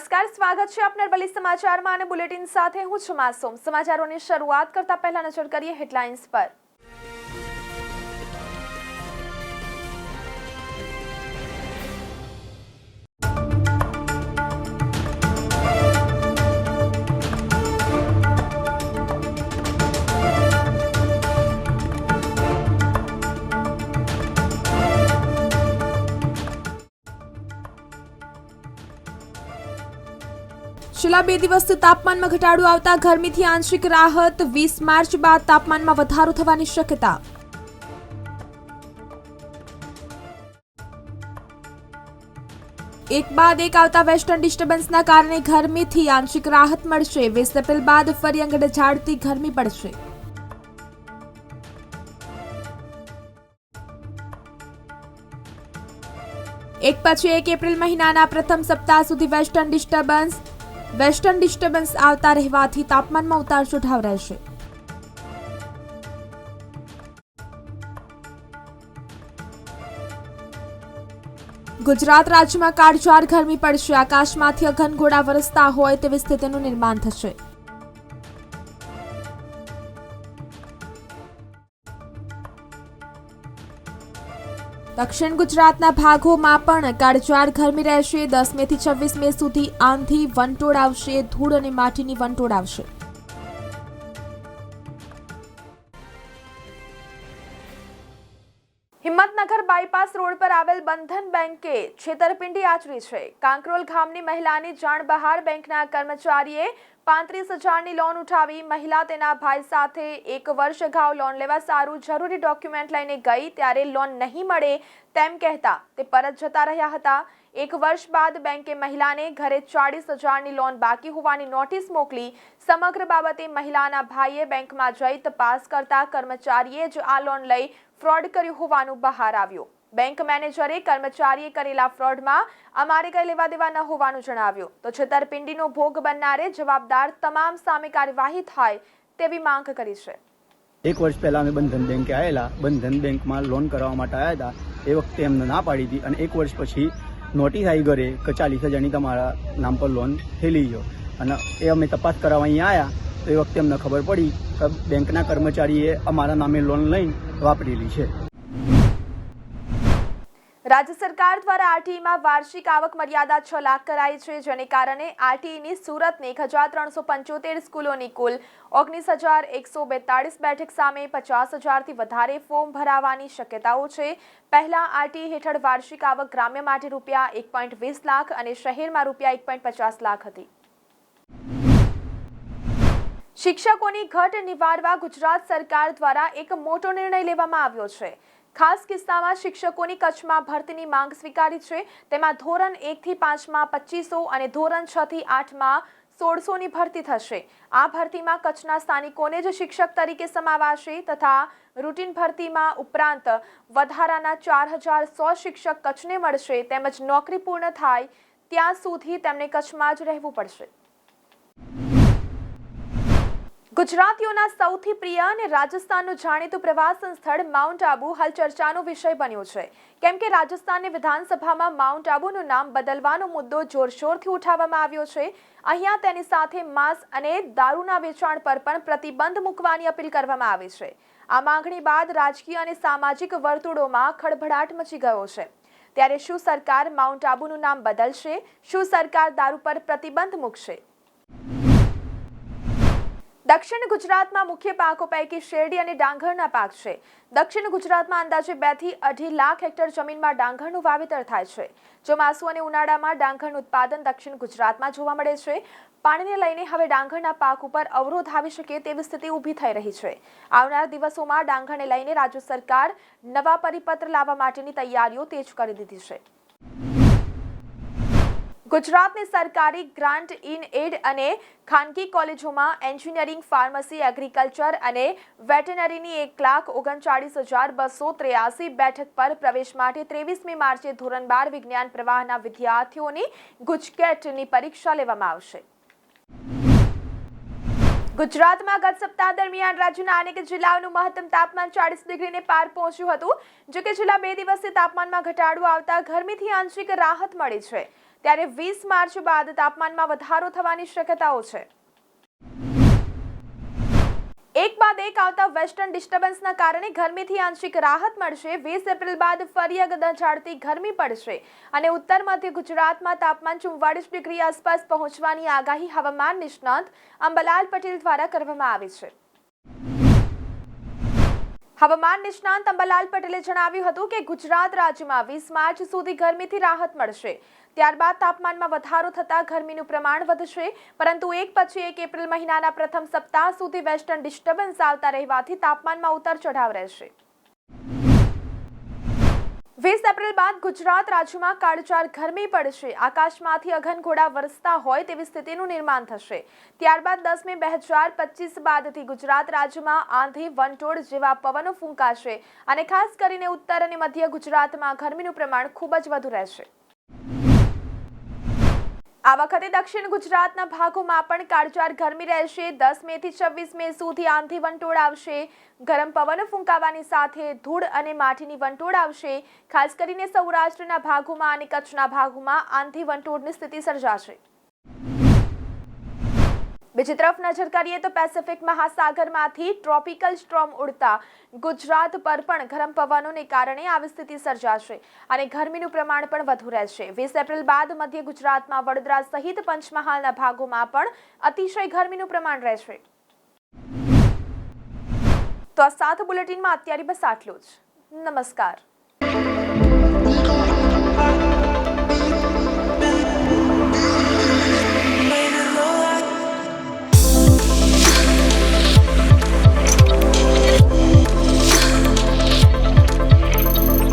નમસ્કાર, સ્વાગત છે આપના બલી સમાચારમાં અને બુલેટિન સાથે હું છું માસુમ. સમાચારોની શરૂઆત કરતા પહેલા નજર કરીએ હેડલાઇન્સ પર. છેલ્લા બે દિવસથી તાપમાનમાં ઘટાડો આવતા ગરમીથી આંશિક રાહત, વીસ માર્ચ બાદ તાપમાનમાં વધારો થવાની શક્યતા. એક બાદ એક આવતા વેસ્ટર્ન ડિસ્ટર્બન્સના કારણે ગરમીથી આંશિક રાહત મળશે. વીસ એપ્રિલ બાદ ફરી અંગડે ઝાડતી ગરમી પડશે. એક પછી એક એપ્રિલ મહિનાના પ્રથમ સપ્તાહ સુધી વેસ્ટર્ન ડિસ્ટર્બન્સ વેસ્ટર્ન ડિસ્ટર્બન્સ આવતા રહેવાથી તાપમાનમાં ઉતાર ચઢાવ રહેશે. ગુજરાત રાજ્યમાં કાળઝાળ ગરમી પડશે. આકાશમાંથી અઘનઘોડા વરસતા હોય તેવી સ્થિતિનું નિર્માણ થશે. દક્ષિણ ગુજરાતના ભાગોમાં પણ કાળઝાળ ગરમી રહેશે. દસથી છવ્વીસ મે સુધી આંધી વંટોળ આવશે, ધૂળ અને માટીની વંટોળ આવશે. હિંમતનગર બાયપાસ રોડ પર આવેલ બંધન બેંકે છેતરપિંડી આચરી છે. કાંકરોલ ગામની મહિલાની જાણ બહાર બેંકના કર્મચારીએ પાંત્રીસ હજારની લોન ઉઠાવી મહિલા તેના ભાઈ સાથે એક વર્ષ અગાઉ લોન લેવા સારું જરૂરી ડોક્યુમેન્ટ લઈને ગઈ, ત્યારે લોન નહીં મળે તેમ કહેતા તે પરત જતા રહ્યા હતા. એક વર્ષ બાદ બેંકે મહિલાને ઘરે ચાળીસ હજારની લોન બાકી હોવાની નોટિસ મોકલી. સમગ્ર બાબતે મહિલાના ભાઈએ બેંકમાં જઈ તપાસ કરતા કર્મચારીએ જ આ લોન લઈ ફ્રોડ કર્યું હોવાનું બહાર આવ્યું. બેંક મેનેજરે કર્મચારીએ કરેલા ફ્રોડમાં અમારે કઈ લેવા દેવા ન હોવાનું જણાવ્યું. તો છેતરપિંડીનો ભોગ બનનારે જવાબદાર તમામ સામે કાર્યવાહી થાય તેવી માંગ કરી છે. એક વર્ષ પહેલા અમે બંધન બેંકે આવેલા બંધન બેંકમાં લોન કરાવવા માટે આવ્યા હતા. એ વખતે એમને ના પાડી હતી અને એક વર્ષ પછી નોટિસ આવી ઘરે કે ચાલીસ હજારની તમારા નામ પર લોન થયેલી ગયો અને એ અમે તપાસ કરાવવા અહીંયા આવ્યા તો એ વખતે અમને ખબર પડી કે બેંકના કર્મચારીએ અમારા નામે લોન લઈને વાપરેલી છે. રાજ્ય સરકાર દ્વારા આરટીઈમાં વાર્ષિક આવક મર્યાદા છ લાખ કરાઈ છે, જેને કારણે આરટીઈની સુરતની એક હજાર ત્રણસો પંચોતેર સ્કૂલોની કુલ ઓગણીસ હજાર એકસો બેતાળીસ બેઠક સામે પચાસ હજારથી વધારે ફોર્મ ભરાવાની શક્યતાઓ છે. પહેલા આરટીઈ હેઠળ વાર્ષિક આવક ગ્રામ્ય માટે રૂપિયા એક પોઈન્ટ વીસ લાખ અને શહેરમાં રૂપિયા એક પોઈન્ટ પચાસ લાખ હતી. શિક્ષકોની ઘટ નિવારવા ગુજરાત સરકાર દ્વારા એક મોટો નિર્ણય લેવામાં આવ્યો છે. ખાસ કિસ્સામાં શિક્ષકોની કચ્છમાં ભરતીની માંગ સ્વીકારી છે. તેમાં ધોરણ એકથી પાંચમાં પચીસો અને ધોરણ છથી આઠમાં સોળસોની ભરતી થશે. આ ભરતીમાં કચ્છના સ્થાનિકોને જ શિક્ષક તરીકે સમાવાશે તથા રૂટીન ભરતીમાં ઉપરાંત વધારાના ચાર હજાર સો શિક્ષક કચ્છને મળશે તેમજ નોકરી પૂર્ણ થાય ત્યાં સુધી તેમને કચ્છમાં જ રહેવું પડશે. ગુજરાતીઓના સૌથી પ્રિય અને રાજસ્થાનનું જાણીતું પ્રવાસન સ્થળ માઉન્ટ આબુ હાલ ચર્ચાનો વિષય બન્યો છે. કેમ કે રાજસ્થાનની વિધાનસભામાં માઉન્ટ આબુનું નામ બદલવાનો મુદ્દો જોરશોરથી ઉઠાવવામાં આવ્યો છે. અહીંયા તેની સાથે માંસ અને દારૂના વેચાણ પર પણ પ્રતિબંધ મૂકવાની અપીલ કરવામાં આવી છે. આ માંગણી બાદ રાજકીય અને સામાજિક વર્તુળોમાં ખળભળાટ મચી ગયો છે. ત્યારે શું સરકાર માઉન્ટ આબુનું નામ બદલશે? શું સરકાર દારૂ પર પ્રતિબંધ મૂકશે? દક્ષિણ ગુજરાતમાં મુખ્ય પાકો પૈકી શેરડી અને ડાંગરના પાક છે. દક્ષિણ ગુજરાતમાં અંદાજે બેથી અઢી લાખ હેક્ટર જમીનમાં ડાંગરનું વાવેતર થાય છે. ચોમાસુ અને ઉનાળામાં ડાંગરનું ઉત્પાદન દક્ષિણ ગુજરાતમાં જોવા મળે છે, પાણીને લઈને હવે ડાંગરના પાક ઉપર અવરોધ આવી શકે તેવી સ્થિતિ ઊભી થઈ રહી છે. આવનાર દિવસોમાં ડાંગરને લઈને રાજ્ય સરકાર નવા પરિપત્ર લાવવા માટેની તૈયારીઓ તેજ કરી દીધી છે. ગુજરાતની સરકારી ગ્રાન્ટ ઇન એડ અને ખાનગી કોલેજોમાં એન્જિનિયરિંગ, ફાર્મસી, એગ્રીકલ્ચર અને વેટેનરીની એક લાખ ઓગણચાળીસ હજાર બસો ત્રેયાસી બેઠક પર પ્રવેશ માટે ત્રેવીસમી માર્ચે ધોરણ બાર વિજ્ઞાન પ્રવાહના વિદ્યાર્થીઓની ગુજકેટની પરીક્ષા લેવામાં આવશે. ગુજરાતમાં ગત સપ્તાહ દરમિયાન રાજ્યના અનેક જિલ્લાઓનું મહત્તમ તાપમાન ચાળીસ ડિગ્રીને પાર પહોંચ્યું હતું, જોકે છેલ્લા બે દિવસથી તાપમાનમાં ઘટાડો આવતા ગરમીથી આંશિક રાહત મળી છે. ત્યારે વીસ માર્ચ બાદ તાપમાનમાં વધારો થવાની શક્યતાઓ છે. એક બાદ એક આવતા વેસ્ટર્ન ડિસ્ટર્બન્સના કારણે ગરમીથી આંશિક રાહત મળશે. વીસ એપ્રિલ બાદ ફરી ઝાડતી ગરમી પડશે અને ઉત્તર મધ્ય ગુજરાતમાં તાપમાન ચુમ્વાળીસ ડિગ્રી આસપાસ પહોંચવાની આગાહી હવામાન નિષ્ણાંત અંબલાલ પટેલ દ્વારા કરવામાં આવી છે. હવામાન નિષ્ણાંત અંબાલાલ પટેલે જણાવ્યું હતું કે ગુજરાત રાજ્યમાં વીસ માર્ચ સુધી ગરમીથી રાહત મળશે. ત્યારબાદ તાપમાનમાં વધારો થતાં ગરમીનું પ્રમાણ વધશે, પરંતુ એક પછી એક એપ્રિલ મહિનાના પ્રથમ સપ્તાહ સુધી વેસ્ટર્ન ડિસ્ટર્બન્સ આવતા રહેવાથી તાપમાનમાં ઉતાર ચઢાવ રહેશે. વીસ એપ્રિલ બાદ ગુજરાત રાજ્યમાં કાળચાર ગરમી પડશે. આકાશમાંથી અઘનઘોડા વરસતા હોય તેવી સ્થિતિનું નિર્માણ થશે. ત્યારબાદ દસમી બે હજાર પચીસ બાદથી ગુજરાત રાજ્યમાં આંધી, વંટોળ જેવા પવનો ફૂંકાશે અને ખાસ કરીને ઉત્તર અને મધ્ય ગુજરાતમાં ગરમીનું પ્રમાણ ખૂબ જ વધુ રહેશે. આ વખતે દક્ષિણ ગુજરાતના ભાગોમાં પણ કાળઝાળ ગરમી રહેશે. દસ મે થી છવ્વીસ મે સુધી આંધી વંટોળ આવશે. ગરમ પવન ફૂંકાવાની સાથે ધૂળ અને માટીની વંટોળ આવશે. ખાસ કરીને સૌરાષ્ટ્રના ભાગોમાં અને કચ્છના ભાગોમાં આંધી વંટોળની સ્થિતિ સર્જાશે. બીજી તરફ નજર કરીએ તો પેસિફિક મહાસાગરમાંથી ટ્રોપિકલ સ્ટ્રોમ ઉડતા ગુજરાત પર પણ ગરમ પવનોને કારણે આવી સ્થિતિ સર્જાશે અને ગરમીનું પ્રમાણ પણ વધુ રહેશે. વીસ એપ્રિલ બાદ મધ્ય ગુજરાતમાં વડોદરા સહિત પંચમહાલના ભાગોમાં પણ અતિશય ગરમીનું પ્રમાણ રહેશે. તો આ સાત બુલેટિનમાં અત્યારે બસ આટલું જ. નમસ્કાર.